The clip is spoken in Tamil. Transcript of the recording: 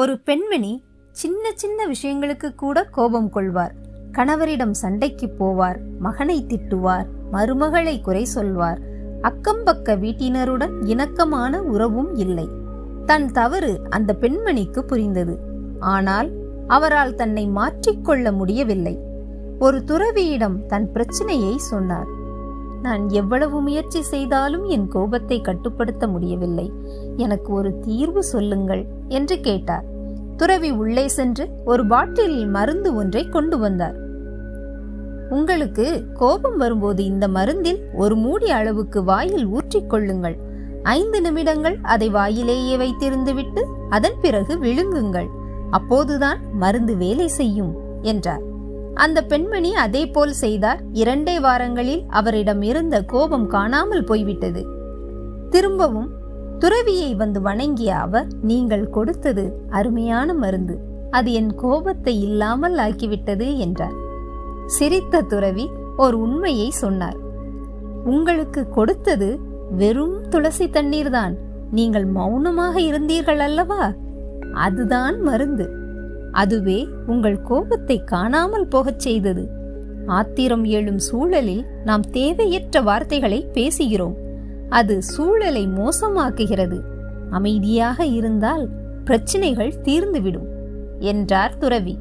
ஒரு பெண்மணி சின்ன சின்ன விஷயங்களுக்கு கூட கோபம் கொள்வார். கணவரிடம் சண்டைக்கு போவார். மகனை திட்டுவார். மருமகளை குறை சொல்வார். அக்கம்பக்க வீட்டினருடன் இணக்கமான உறவும் இல்லை. தன் தவறு அந்த பெண்மணிக்கு புரிந்தது. ஆனால் அவரால் தன்னை மாற்றிக்கொள்ள முடியவில்லை. ஒரு துறவியிடம் தன் பிரச்சனையை சொன்னார். நான் எவ்வளவு முயற்சி செய்தாலும் என் கோபத்தை கட்டுப்படுத்த முடியவில்லை. எனக்கு ஒரு தீர்வு சொல்லுங்கள் என்று கேட்டார். துறவி உள்ளே சென்று ஒரு பாட்டிலில் மருந்து ஒன்றை கொண்டு வந்தார். உங்களுக்கு கோபம் வரும்போது இந்த மருந்தில் ஒரு மூடி அளவுக்கு வாயில் ஊற்றிக்கொள்ளுங்கள் ஐந்து நிமிடங்கள் அதை வாயிலேயே வைத்திருந்துவிட்டு அதன் பிறகு விழுங்குங்கள். அப்போதுதான் மருந்து வேலை செய்யும் என்றார். அந்த பெண்மணி அதே போல் செய்தார். இரண்டே வாரங்களில் அவரிடம் இருந்த கோபம் காணாமல் போய்விட்டது. திரும்பவும் துறவியை வந்து வணங்கிய அவர் நீங்கள் கொடுத்தது அருமையான மருந்து. அது என் கோபத்தை இல்லாமல் ஆக்கிவிட்டது என்றார். சிரித்த துறவி ஒரு உண்மையை சொன்னார். உங்களுக்கு கொடுத்தது வெறும் துளசி தண்ணீர்தான். நீங்கள் மௌனமாக இருந்தீர்கள் அல்லவா? அதுதான் மருந்து. அதுவே உங்கள் கோபத்தை காணாமல் போகச் செய்தது. ஆத்திரம் எழும் சூழலில் நாம் தேவையற்ற வார்த்தைகளை பேசுகிறோம். அது சூழலை மோசமாக்குகிறது. அமைதியாக இருந்தால் பிரச்சனைகள் தீர்ந்துவிடும் என்றார் துறவி.